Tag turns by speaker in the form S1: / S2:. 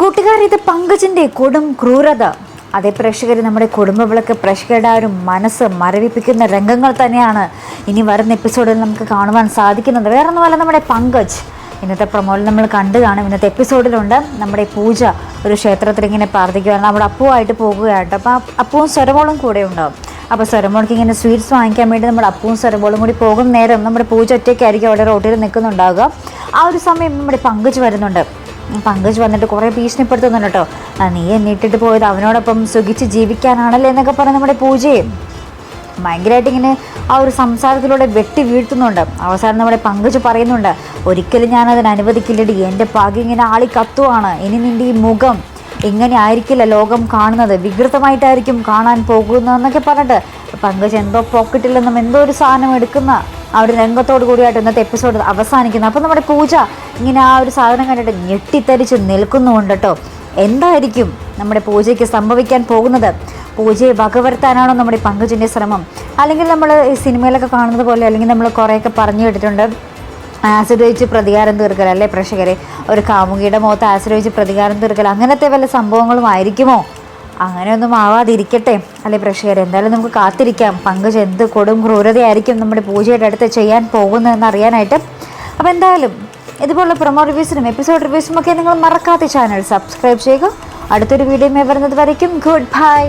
S1: കൂട്ടുകാർ ഇത് പങ്കജിന്റെ കൊടും ക്രൂരത. അതേ പ്രേക്ഷകർ നമ്മുടെ കുടുംബ വിളക്ക് പ്രേക്ഷകരുടെ ഒരു മനസ്സ് മരവിപ്പിക്കുന്ന രംഗങ്ങൾ തന്നെയാണ് ഇനി വരുന്ന എപ്പിസോഡിൽ നമുക്ക് കാണുവാൻ സാധിക്കുന്നത്. വേറെ ഒന്നുമല്ല നമ്മുടെ പങ്കജ്. ഇന്നത്തെ പ്രൊമോയിൽ നമ്മൾ കണ്ടു കാണും ഇന്നത്തെ എപ്പിസോഡിലുണ്ട് നമ്മുടെ പൂജ ഒരു ക്ഷേത്രത്തിൽ ഇങ്ങനെ പ്രാർത്ഥിക്കുകയാണ് നമ്മുടെ അപ്പുവായിട്ട് പോകുകയായിട്ട് അപ്പോൾ അപ്പവും സ്വരമോളും കൂടെ ഉണ്ടാവും. അപ്പോൾ സ്വരമോൾക്ക് ഇങ്ങനെ സ്വീറ്റ്സ് വാങ്ങിക്കാൻ വേണ്ടി നമ്മുടെ അപ്പവും സ്വരമോളും കൂടി പോകുന്ന നേരം നമ്മുടെ പൂജ ഒറ്റയ്ക്കായിരിക്കും അവിടെ റോട്ടിൽ നിൽക്കുന്നുണ്ടാവുക. ആ ഒരു സമയം നമ്മുടെ പങ്കജ് വരുന്നുണ്ട്. പങ്കജ് വന്നിട്ട് കുറേ ഭീഷണിപ്പെടുത്തുന്നുണ്ട് കേട്ടോ. നീ എന്നെ ഇട്ടിട്ട് പോയത് അവനോടൊപ്പം സുഖിച്ച് ജീവിക്കാനാണല്ലേ എന്നൊക്കെ പറഞ്ഞ് നമ്മുടെ പൂജയും. ഭയങ്കരമായിട്ട് ഇങ്ങനെ ആ ഒരു സംസാരത്തിലൂടെ വെട്ടി വീഴ്ത്തുന്നുണ്ട്. അവസാനം നമ്മുടെ പങ്കജ് പറയുന്നുണ്ട് ഒരിക്കലും ഞാനതിന് അനുവദിക്കില്ലടി. എന്റെ പകി ഇങ്ങനെ ആളി കത്തുവാണ് ഇനി നിന്റെ ഈ മുഖം ഇങ്ങനെ ആയിരിക്കില്ല ലോകം കാണുന്നത്. വികൃതമായിട്ടായിരിക്കും കാണാൻ പോകുന്നതെന്നൊക്കെ പറഞ്ഞിട്ട് പങ്കജ് എന്തോ പോക്കറ്റിൽ നിന്നും എന്തോ ഒരു സാധനം എടുക്കുന്ന ആ ഒരു രംഗത്തോട് കൂടിയായിട്ട് ഇന്നത്തെ എപ്പിസോഡ് അവസാനിക്കുന്നു. അപ്പോൾ നമ്മുടെ പൂജ ഇങ്ങനെ ആ ഒരു സാധനം കണ്ടിട്ട് ഞെട്ടിത്തരിച്ച് നിൽക്കുന്നുണ്ട് കേട്ടോ എന്തായിരിക്കും നമ്മുടെ പൂജയ്ക്ക് സംഭവിക്കാൻ പോകുന്നത്? പൂജയെ വകവരുത്താനാണോ നമ്മുടെ പങ്കജിന്റെ ശ്രമം? അല്ലെങ്കിൽ നമ്മൾ ഈ സിനിമയിലൊക്കെ കാണുന്നത് പോലെ അല്ലെങ്കിൽ നമ്മൾ കുറേയൊക്കെ പറഞ്ഞു കേട്ടിട്ടുണ്ട്. ആസിഡ് ഒഴിച്ച് പ്രതികാരം തീർക്കൽ അല്ലേ പ്രേക്ഷകരെ? ഒരു കാമുകിയുടെ മുഖത്ത് ആസിഡ് ഒഴിച്ച് പ്രതികാരം തീർക്കൽ അങ്ങനത്തെ വല്ല സംഭവങ്ങളും ആയിരിക്കുമോ? അങ്ങനെയൊന്നും ആവാതിരിക്കട്ടെ. അല്ലെ പ്രേക്ഷകർ എന്തായാലും നമുക്ക് കാത്തിരിക്കാം. പങ്കജ് എന്ത് കൊടും ക്രൂരതയായിരിക്കും നമ്മുടെ പൂജയുടെ അടുത്ത് ചെയ്യാൻ പോകുന്നതെന്ന് അറിയാനായിട്ട് അപ്പോൾ എന്തായാലും ഇതുപോലുള്ള പ്രൊമോ റിവ്യൂസിനും എപ്പിസോഡ് റിവ്യൂസിനും ഒക്കെ നിങ്ങൾ മറക്കാത്ത ചാനൽ സബ്സ്ക്രൈബ് ചെയ്യുക. അടുത്തൊരു വീഡിയോ വരുന്നത് വരയ്ക്കും. Good bye